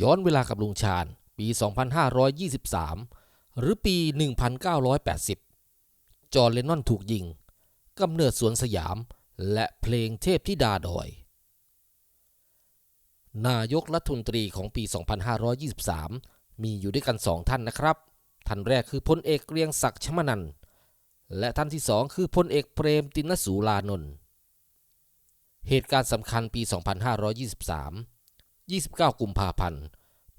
ย้อนเวลากับลุงชาญ ปี 2523 หรือปี 1980 จอร์เลนนอนถูกยิงกำเนิดสวนสยาม และเพลงเทพธิดาดอย นายกรัฐมนตรีของปี 2523 มีอยู่ด้วยกันสองท่านนะครับ ท่านแรกคือพลเอกเกรียงศักดิ์ชมนัน และท่านที่สองคือพลเอกเปรมตินสูลานนท์เหตุการณ์สำคัญปี 2523 29 กุมภาพันธ์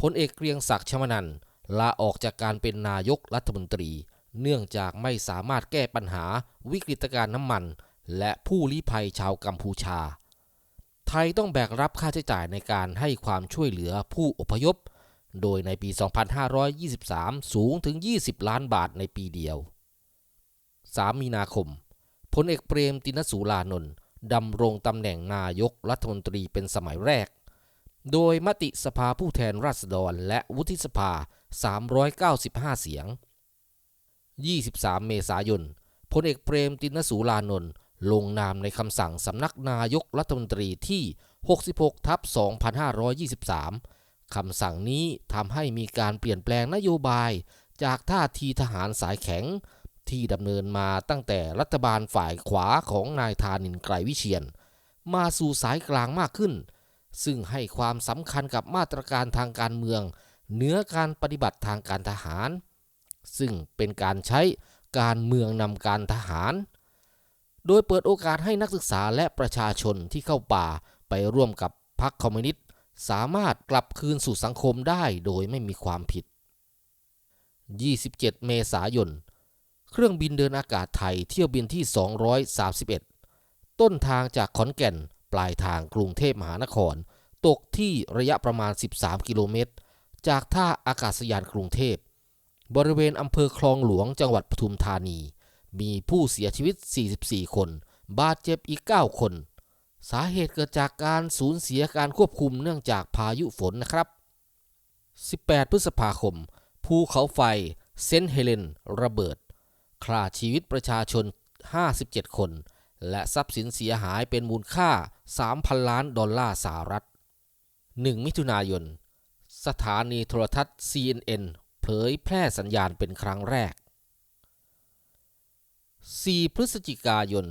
พลเอกเกรียงศักดิ์ชมนันลาออกจากการเป็นนายกรัฐมนตรี เนื่องจากไม่สามารถแก้ปัญหาวิกฤตการณ์น้ำมัน และผู้ลี้ภัยชาวกัมพูชา ไทยต้องแบกรับค่าใช้จ่ายในการให้ความช่วยเหลือผู้อพยพ โดยในปี 2523 สูงถึง 20 ล้านบาทในปีเดียว 3 มีนาคมพลเอกเปรมตินสูลานนท์ดำรงตำแหน่งนายกรัฐมนตรีเป็นสมัยแรก โดยมติสภาผู้แทนราษฎรและวุฒิสภา 395 เสียง 23 เมษายน พลเอกเปรมตินสูลานนท์ลงนามในคำสั่งสำนักนายกรัฐมนตรีที่ 66 ทับ 2523 คำสั่งนี้ทำให้มีการเปลี่ยนแปลงนโยบายจากท่าทีทหารสายแข็ง ที่ดำเนินมาตั้งแต่รัฐบาลฝ่ายขวาของนายธานินทร์ไกรวิเชียน มาสู่สายกลางมากขึ้น ซึ่งให้ความสำคัญกับมาตรการทางการเมือง เหนือการปฏิบัติทางการทหาร ซึ่งเป็นการใช้การเมืองนำการทหาร โดยเปิดโอกาสให้นักศึกษาและประชาชนที่เข้าป่าไปร่วมกับพรรคคอมมิวนิสต์สามารถกลับคืนสู่สังคมได้โดยไม่มีความผิด 27 เมษายน เครื่องบินเดินอากาศไทยเที่ยวบินที่ 231 ต้นทางจากขอนแก่น ปลายทางกรุงเทพมหานคร ตกที่ระยะประมาณ 13 กิโลเมตร จากท่าอากาศยานกรุงเทพ บริเวณอำเภอคลองหลวงจังหวัดปทุมธานี มีผู้เสียชีวิต 44 คน บาดเจ็บอีก 9 คน สาเหตุเกิดจากการสูญเสียการควบคุมเนื่องจากพายุฝนนะครับ 18 พฤษภาคม ภูเขาไฟเซนเฮเลน ระเบิดฆ่าชีวิตประชาชน 57 คน และทรัพย์สินเสียหายเป็นมูลค่า 3,000 ล้านดอลลาร์สหรัฐ 1 มิถุนายน สถานีโทรทัศน์ CNN เผยแพร่สัญญาณเป็นครั้งแรก 4 พฤศจิกายน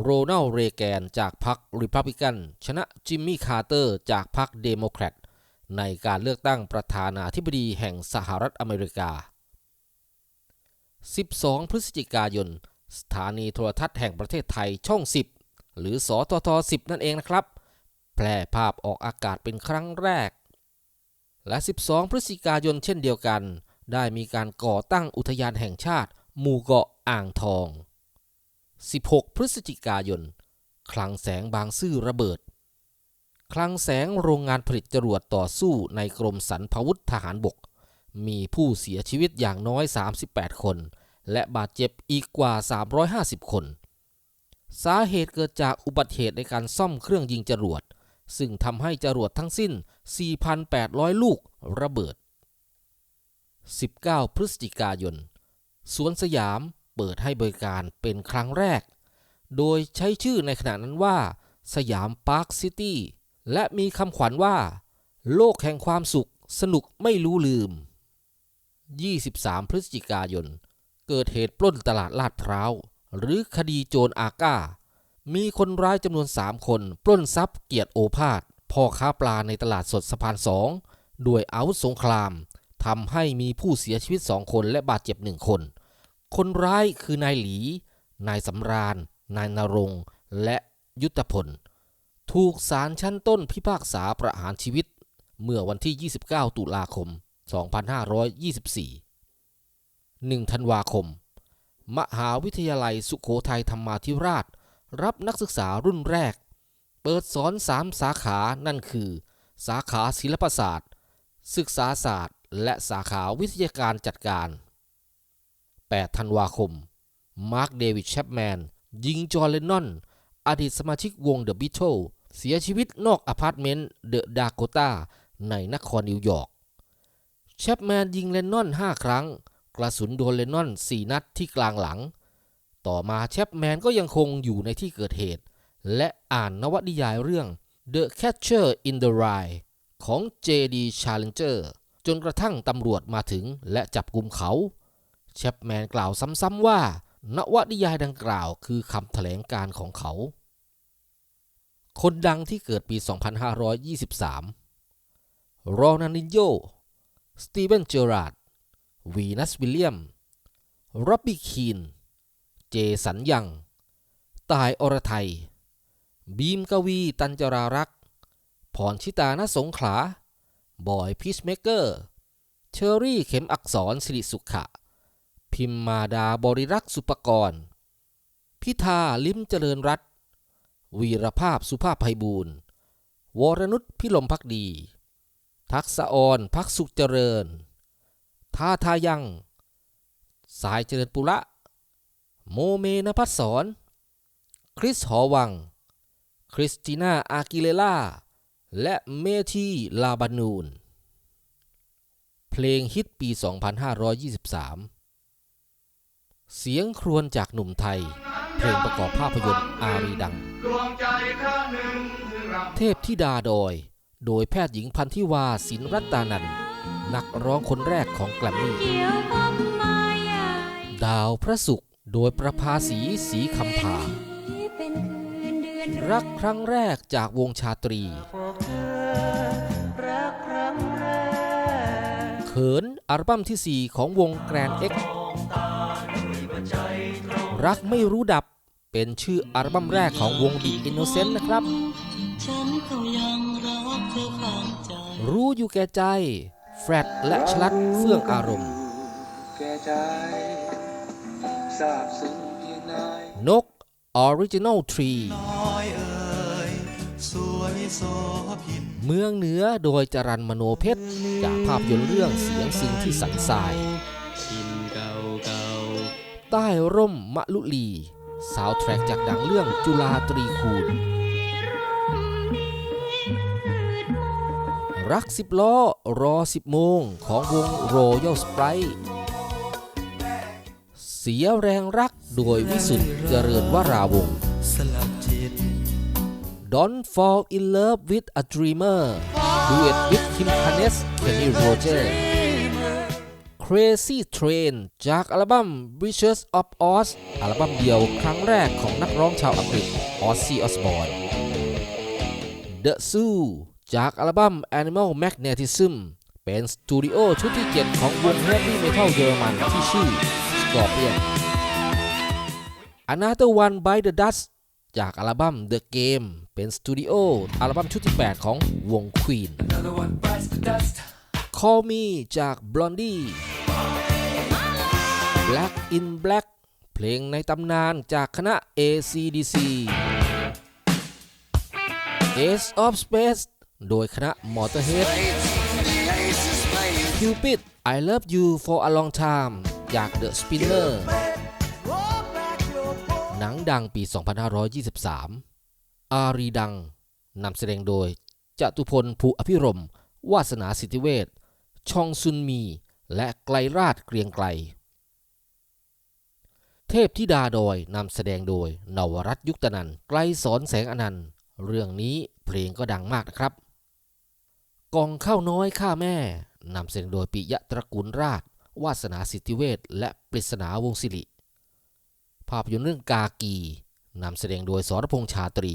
โรนัลเรแกนจากพรรคริพับลิกัน ชนะจิมมี่คาร์เตอร์จากพรรคเดโมแครตในการเลือกตั้งประธานาธิบดีแห่งสหรัฐอเมริกา 12 พฤศจิกายน สถานีโทรทัศน์แห่งประเทศไทยช่อง 10 หรือสทท10 นั่นเองนะครับ แพร่ภาพออกอากาศเป็นครั้งแรก และ 12 พฤศจิกายนเช่นเดียวกัน ได้มีการก่อตั้งอุทยานแห่งชาติ หมู่เกาะอ่างทอง 16 พฤศจิกายน คลังแสงบางซื่อระเบิด คลังแสงโรงงานผลิตจรวดต่อสู้ในกรมสรรพาวุธทหารบก มีผู้เสียชีวิตอย่างน้อย 38 คน และบาดเจ็บอีกกว่า 350 คน สาเหตุเกิดจากอุบัติเหตุในการซ่อมเครื่องยิงจรวด ซึ่งทำให้จรวดทั้งสิ้น 4,800 ลูกระเบิด 19 พฤศจิกายน สวนสยามเปิดให้บริการเป็นครั้งแรก โดยใช้ชื่อในขณะนั้นว่า สยามพาร์คซิตี้ และมีคำขวัญว่า โลกแห่งความสุขสนุกไม่รู้ลืม 23 พฤศจิกายน เกิดเหตุปล้นตลาดลาดพร้าว หรือคดีโจรอาก้า มีคนร้ายจำนวน 3 คน ปล้นทรัพย์เกียรติโอภาสพ่อค้าปลาในตลาดสดสะพานสองด้วยอาวุธสงครามทำให้มีผู้เสียชีวิต2คนและบาดเจ็บหนึ่งคน คนร้ายคือนายหลี นายสำราญ นายนรงและยุทธพล ถูกศาลชั้นต้นพิพากษาประหารชีวิต เมื่อวันที่ 29 ตุลาคม 2524 1 ธันวาคม มหาวิทยาลัยสุขโขทัยธรรมาธิราช รับนักศึกษารุ่นแรก เปิดสอน3สาขานั่นคือ สาขาศิลปศาสตร์ ศึกษาศาสตร์ และสาขาวิทยาการจัดการ 8 ธันวาคม มาร์คเดวิดแชปแมน ยิงจอร์เลนนอน อดีตสมาชิกวงเดอะบิทเทิลเสียชีวิตนอกอพาร์ตเมนต์เดอะดาโกตาในนครนิวยอร์กแชปแมนยิงเลนนอน 5 ครั้ง กระสุนโดนเลนนอน4นัดที่กลางหลัง ต่อมาแชปแมนก็ยังคงอยู่ในที่เกิดเหตุ และอ่านนวนิยายเรื่อง The Catcher in the Rye ของ JD Challenger จนกระทั่งตำรวจมาถึงและจับกลุ่มเขาแชปแมนกล่าวซ้ำๆว่านวนิยายดังกล่าวคือคำแถลงการของเขา คนดังที่เกิดปี 2523โรนันดินโย สตีเวน เจอราร์ด วีนัสวิลเลียมร็อบบี้คีน เจสันยัง ตายอรไทย บีมกวีตันจรารักษ์พรชิตาณสงขลา บอยพีชเมเกอร์ เชอรี่เข็มอักษรสิริสุขะ พิมมาดาบริรักษ์สุปกรณ์พิธาลิมเจริญรัตวีรภาพสุภาพไพบูรณ์วรนุชพิลมพักดี ทักษะออนพักสุขเจริญ ทาทายัง สายเจริญปุระ โมเมนพัฒสอน คริสหอวัง คริสติน่าอากิเลล่า และเมทีลาบานูน เพลงฮิตปี 2523 เสียงครวญจากหนุ่มไทย เพลงประกอบภาพยนตร์อารีดัง เทพธิดาดอย โดยแพทย์หญิงพันธิวาสินรัตตานันท์ นักร้องคนแรกของแกรมมี่เกี่ยวกับมายาดาวพระศุกร์โดยประภาสีสีคำผารักครั้งแรกจากวงชาตรี เขินอัลบั้มที่ 4 ของวงแกรนเอ็กรักไม่รู้ดับเป็นชื่ออัลบั้มแรกของวง The Innocent นะครับ รู้อยู่แก่ใจ แฟรดและชลัดเฟื่องอารมณ์แก่ใจทราบซึ้งเพียงไหนกอยเอ่ยสวยโสพินเมืองเหนือโดยจรันมโนเพชร จากภาพยนตร์เรื่องเสียงซึ้งที่สันทรายใต้ร่มมะลุลี สาวแทร็กจากหนังเรื่องจุลาตรีคูณ รักสิบล้อ รอสิบโมง ของวงโรยัลสไปร์เสียแรงรักโดยวิสุทธ์เจริญวราวงศ์ Don't fall in love with a dreamer Duet with Kim Carnes Kenny Rogers Crazy Train จากอัลบั้ม Witches of Oz อัลบั้มเดียวครั้งแรกของนักร้องชาวอังกฤษ Ozzy Osbourne The Zoo จากอัลบั้ม Animal Magnetism เป็นสตูดิโอชุดที่ 7 ของวง Heavy Metal เยอรมันที่ชื่อ Scorpion Another One by the Dust จากอัลบั้ม The Game เป็นสตูดิโออัลบั้มชุดที่ 8 ของวง Queen Call Me จาก Blondie Black in Black เพลงในตำนานจากคณะ ACDC Ace of Space โดยคณะ Motorhead Cupid I Love You for a Long Time จาก The Spinner หนังดังปี 2523 อารีดัง นำแสดงโดยจตุพลภูอภิรมย์วาสนาสิทธิเวชชองซุนมี และไกลราชเกรียงไกล เทพธิดาดอยนำแสดงโดยนวรัตยุคตนันท์ไกลสอนแสงอนันต์ เรื่องนี้เพลงก็ดังมากนะครับ กองข้าวน้อยข้าแม่นำแสดงโดยปิยะตระกูลราช วาสนาสิทธิเวชและปริศนาวงศิริ ภาพยนตร์เรื่องกากีนำแสดงโดยสรพงษ์ชาตรี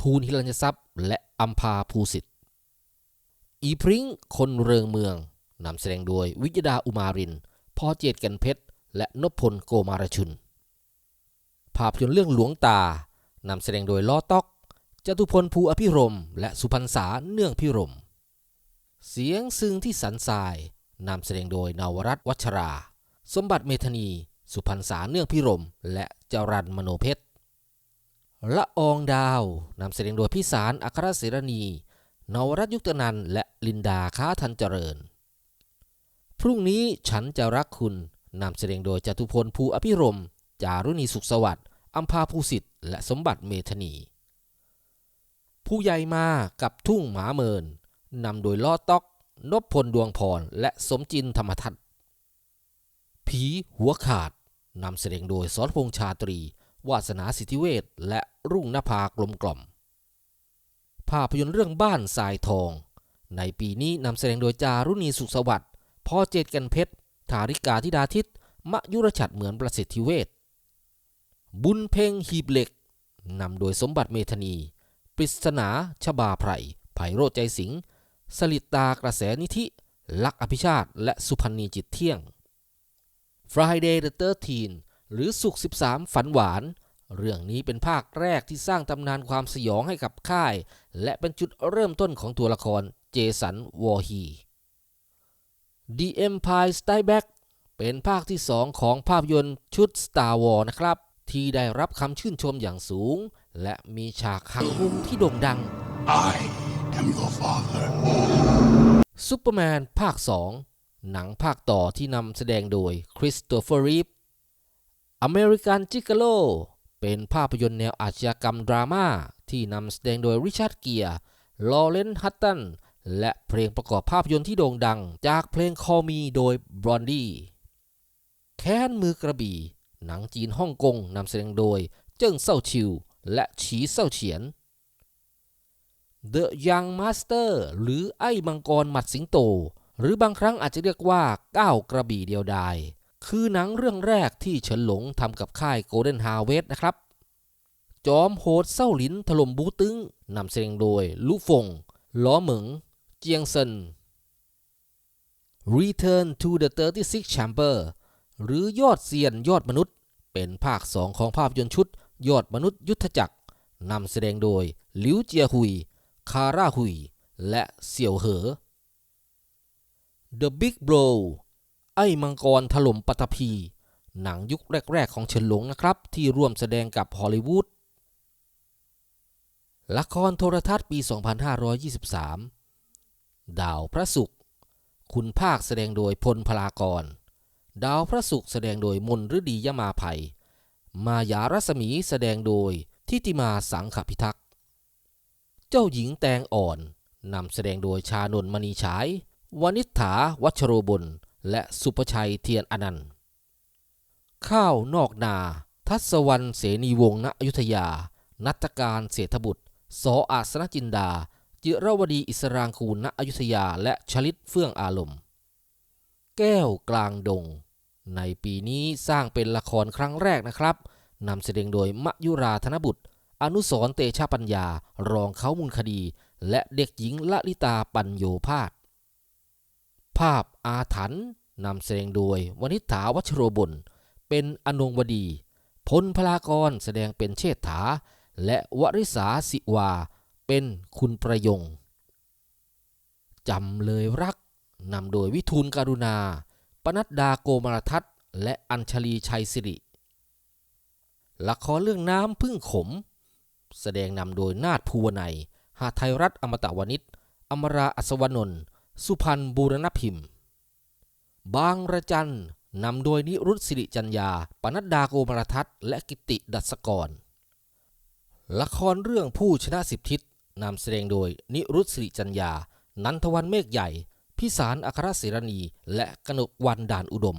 ทูลฮิรัญทรัพย์ และอัมพาภูสิทธิ์อีพริ้งคนเริงเมืองนำแสดงโดยวิยดาอุมารินพ่อเจตกันเพชร และนพพลโกมารชุน ภาพยนตร์เรื่องหลวงตานำแสดงโดยล้อต๊อกจตุพลภูอภิรม และสุพรรษาเนื่องพิรม์ เสียงซึ้งที่สันทรายนำแสดงโดยนวรัตวัชรา สมบัติเมธนี สุพรรษาเนื่องพิรม และจรันมโนเพชรละอองดาวนำแสดงโดยพิสารอัครเสรณี นวรัตยุคตนันและลินดาค้าทันเจริญ พรุ่งนี้ฉันจะรักคุณนำแสดงโดยจตุพลภูอภิรม จารุณีสุขสวัสดิ์อัมพาภูสิทธิ์และสมบัติเมธนี ผู้ใหญ่มากับทุ่งหมาเมิน นำโดยล้อต๊อกนพพลดวงพร และสมจินธรรมทัตผีหัวขาดนำแสดงโดยสรพงษ์ชาตรี วาสนาสิทธิเวชและรุ่งนภากลมกล่อม ภาพยนตร์เรื่องบ้านทรายทอง ในปีนี้นำแสดงโดยจารุณีสุขสวัสดิ์พ่อเจตกันเพชรธาริกาธิดาทิตมยุรชัดเหมือนประสิทธิเวชบุญเพ่งหีบเหล็กนำโดยสมบัติเมธนี ปริศนาชบาไพรไพโรจใจสิงห์ สลิดตากระแสนิธิ ลักอภิชาติ และสุพันธ์นีจิตเที่ยง Friday the 13 หรือสุก13 ฝันหวาน เรื่องนี้เป็นภาคแรกที่สร้างตำนานความสยองให้กับค่าย และเป็นจุดเริ่มต้นของตัวละครเจสันวอร์ฮี The Empire Strikes Back เป็นภาคที่ 2 ของภาพยนตร์ชุด Star Wars นะครับ ที่ได้รับคำชื่นชมอย่างสูง และมีฉากหักมุมที่โด่งดัง I am your father. ซูเปอร์แมนภาค 2 หนังภาคต่อที่นำแสดงโดยคริสโตเฟอร์รีฟอเมริกันจิกาโลเป็นภาพยนตร์แนวอาชญากรรมดราม่าที่นำแสดงโดยริชาร์ดเกียร์ลอเรนฮัตตัน และเพลงประกอบภาพยนตร์ที่โด่งดัง จากเพลงคอมีโดยบรอนดี้แค้นมือกระบี่ หนังจีนฮ่องกงนำแสดงโดย เจิ้งเซาชิว และฉีเซาเฉียน The Young Master หรือไอ้มังกรหมัดสิงโต หรือบางครั้งอาจจะเรียกว่าก้าวกระบี่เดียวดายคือหนังเรื่องแรกที่เฉินหลงทำกับค่าย Golden Harvest นะครับ จอมโหดเศร้าหลินถล่มบูตึงนำแสดงโดยลุฟงล้อเหมิง เจียงเซิน Return to the 36 Chamber หรือยอดเซียนยอดมนุษย์ เป็นภาค 2 ของภาพยนตร์ชุด ยอดมนุษย์ยุทธจักรนำแสดงโดย หลิวเจียหุย คาร่าหุย และเสี่ยวเหอ The Big Blow ไอ้มังกรถล่มปัตภี หนังยุคแรก ๆ ของเฉินหลงนะครับ ที่ร่วมแสดงกับฮอลลีวูด ละครโทรทัศน์ปี 2523 ดาวพระศุกร์ คุณภาคแสดงโดยพลพลากร ดาวพระศุกร์แสดงโดยมนฤดียมาภัย มายารัศมีแสดงโดยทิติมาสังขพิทักษ์ เจ้าหญิงแตงอ่อนนำแสดงโดยชานนมณีฉาย วนิษฐาวัชโรบลและสุภชัยเทียนอนันต์ ข้าวนอกนา ทัศวรรณเสนีวงศ์ณอยุธยา นัตการเศรษฐบุตร สออาสนจินดา จิรวดีอิสรางคูลณอยุธยาและชลิตเฟื่องอารมณ์ แก้วกลางดง ในปีนี้สร้างเป็นละครครั้งแรกนะครับนำแสดงโดยมยุราธนบุตร อนุสรเตชะปัญญารองเขามูลคดี และเด็กหญิงละลิตาปัญโยพาสภาพอาถรรพ์นำแสดงโดยวนิษฐาวัชโรบลเป็นอนงวดี พลพลากรแสดงเป็นเชษฐา และวริษาสิวา เป็นคุณประยงจำเลยรักนำโดยวิทูลการุณา ปนัดดาโกมารทัศน์และอัญชลีชัยสิริละครเรื่องน้ำพึ่งขม แสดงนำโดยนาฏภูวนัย หาไทยรัฐอมตะวนิชอมราอัศวนนท์สุพันธ์บูรณพิมพ์ บางระจันนำโดยนิรุตสิริจัญญา ปนัดดาโกมรทัศน์และกิติดัศกร ละครเรื่องผู้ชนะสิบทิศนำแสดงโดยนิรุตสิริจัญญา นันทวันเมฆใหญ่ พิสารอัครศิรณี และกนกวันด่านอุดม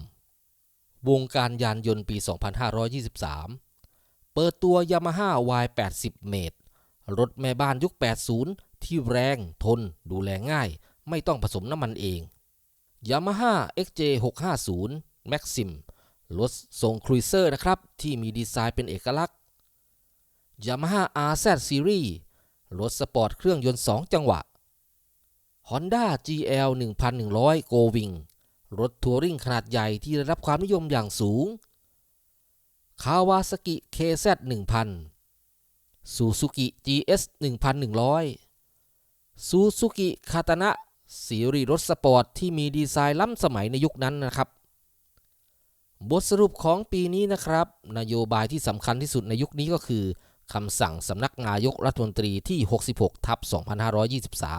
วงการยานยนต์ปี 2523 เปิดตัวยามาฮ่า Y80 เมตร รถแม่บ้านยุค 80 ที่แรงทน ดูแลง่าย ไม่ต้องผสมน้ำมันเองยามาฮ่า XJ 650 Maxim รถทรงครูเซอร์นะครับ ที่มีดีไซน์เป็นเอกลักษณ์ Yamaha RZ Series รถสปอร์ตเครื่องยนต์ 2 จังหวะ Honda GL 1100 Go Wing รถทัวริงขนาดใหญ่ที่ได้รับความนิยมอย่างสูง Kawasaki KZ 1000 Suzuki GS 1100 Suzuki Katana ซีรีส์รถสปอร์ตที่มีดีไซน์ล้ำสมัยในยุคนั้นนะครับ บทสรุปของปีนี้นะครับ นโยบายที่สำคัญที่สุดในยุคนี้ก็คือคำสั่งสำนักนายกรัฐมนตรีที่ 66 ทับ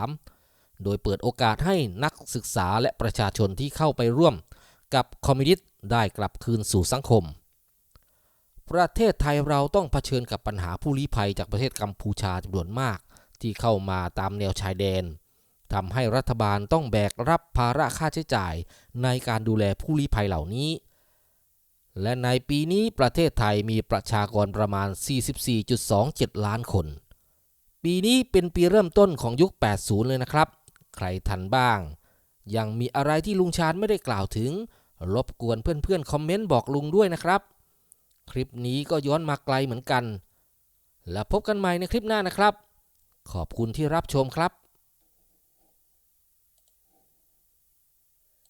2523 โดยเปิดโอกาสให้นักศึกษาและประชาชนที่เข้าไปร่วม กับคอมมิวนิสต์ได้กลับคืนสู่สังคม ประเทศไทยเราต้องเผชิญกับปัญหาผู้ลี้ภัยจากประเทศกัมพูชาจำนวนมาก ที่เข้ามาตามแนวชายแดนทำให้รัฐบาลต้องแบกรับภาระค่าใช้จ่ายในการดูแลผู้ลี้ภัยเหล่านี้ และในปีนี้ประเทศไทยมีประชากรประมาณ 44.27 ล้านคน ปีนี้เป็นปีเริ่มต้นของยุค 80 เลยนะครับ ใครทันบ้าง ยังมีอะไรที่ลุงชาญไม่ได้กล่าวถึง รบกวนเพื่อนๆ คอมเมนต์บอกลุงด้วยนะครับ คลิปนี้ก็ย้อนมาไกลเหมือนกัน แล้วพบกันใหม่ในคลิปหน้านะครับ ขอบคุณที่รับชมครับ